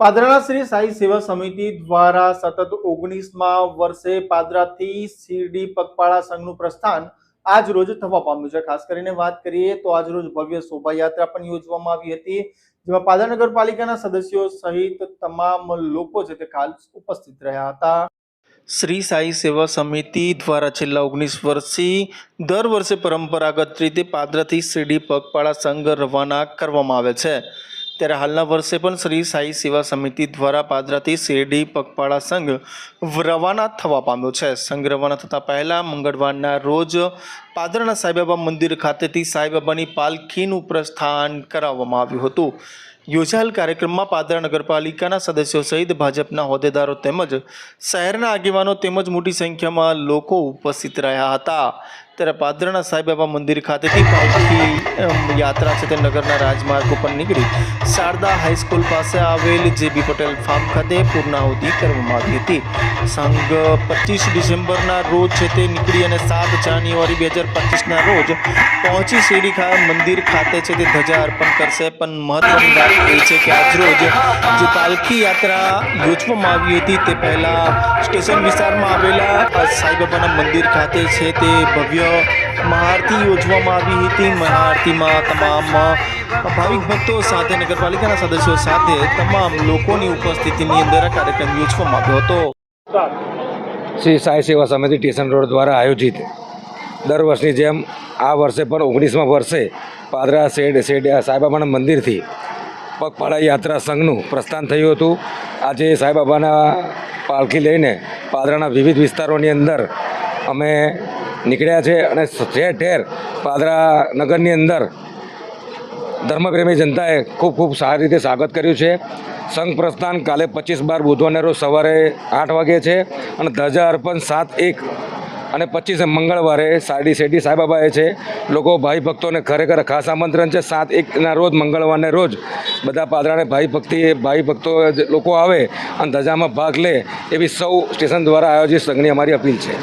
પાદરાના શ્રી સાઈ સેવા સમિતિ દ્વારા સતત ઓગણીસમાં વર્ષે પાદરાથી શિરડી પગપાળા સંઘનું પ્રસ્થાન આજ રોજ થવા પામ્યું છે. ખાસ કરીને વાત કરીએ તો આજ રોજ ભવ્ય શોભાયાત્રા પણ યોજવામાં આવી હતી, જેમાં પાદરા નગરપાલિકાના સદસ્યો સહિત તમામ લોકો છે તે ખાસ ઉપસ્થિત રહ્યા હતા. શ્રી સાઈ સેવા સમિતિ દ્વારા છેલ્લા ઓગણીસ વર્ષથી દર વર્ષે પરંપરાગત રીતે પાદરાથી શિરડી પગપાળા સંઘ રવાના કરવામાં આવે છે. ત્યારે હાલના વર્ષે પણ શ્રી સાઈ સેવા સમિતિ દ્વારા પાદરાથી શેરડી પગપાળા સંઘ રવાના થવા પામ્યો છે. સંઘ રવાના થતાં પહેલાં મંગળવારના રોજ પાદરાના સાંઈબાબા મંદિર ખાતેથી સાંઈબાબાની પાલખીનું પ્રસ્થાન કરાવવામાં આવ્યું હતું. યોજાયેલ કાર્યક્રમમાં પાદરા નગરપાલિકાના સદસ્યો સહિત ભાજપના હોદ્દેદારો તેમજ શહેરના આગેવાનો તેમજ મોટી સંખ્યામાં લોકો ઉપસ્થિત રહ્યા હતા. ત્યારે પાદરાના સાંઈબાબા મંદિર ખાતેથી પાલખી યાત્રા છે તે નગરના રાજમાર્ગ ઉપર નીકળી શારદા હાઈસ્કૂલ પાસે આવેલ જેબી પટેલ ફાર્મ ખાતે પૂર્ણાહુતિ કરવામાં આવી હતી. સંઘ પચીસ ડિસેમ્બરના રોજ છે તે નીકળી અને સાત જાન્યુઆરી બે હજાર પચીસના રોજ પહોંચી શેરી મંદિર ખાતે છે તે ધજા અર્પણ કરશે. પણ મહત્વની વાત એ છે કે આજરોજ જે પાલખી યાત્રા યોજવામાં આવી હતી તે પહેલાં સ્ટેશન વિસ્તારમાં આવેલા સાંઈબાબાના મંદિર ખાતે છે તે ભવ્ય મહાઆરતી યોજવામાં આવી હતી. મહાઆરતીમાં તમામ ભાવિક ભક્તો સાથે નગરપાલિકાના સદસ્યો સાથે તમામ લોકોની ઉપસ્થિતિની અંદર આ કાર્યક્રમ યોજવામાં આવ્યો હતો. શ્રી સાઈ સેવા સમિતિ સ્ટેશન રોડ દ્વારા આયોજિત દર વર્ષની જેમ આ વર્ષે પણ ઓગણીસમાં વર્ષે પાદરા શેડ શેડ સાંઈબાબાના મંદિરથી પગપાળા યાત્રા સંઘનું પ્રસ્થાન થયું હતું. આજે સાંઈબાબાના પાલખી લઈને પાદરાના વિવિધ વિસ્તારોની અંદર અમે નીકળ્યા છે અને ઠેર ઠેર પાદરા નગરની અંદર ધર્મપ્રેમી જનતાએ ખૂબ ખૂબ સારી રીતે સ્વાગત કર્યું છે. સંઘ પ્રસ્થાન કાલે પચીસ બાર બુધવારના રોજ સવારે આઠ વાગે છે અને ધજા અર્પણ સાત એક અને પચીસે મંગળવારે સાડી શેરડી સાંઈબાબાએ છે, લોકો ભાઈ ભક્તોને ખરેખર ખાસ આમંત્રણ છે. સાત એકના રોજ, મંગળવારને રોજ બધા પાદરાને ભાઈ ભક્તિ, ભાઈ ભક્તો લોકો આવે અને ધજામાં ભાગ લે એવી સૌ સ્ટેશન દ્વારા આયોજિત સંઘની અમારી અપીલ છે.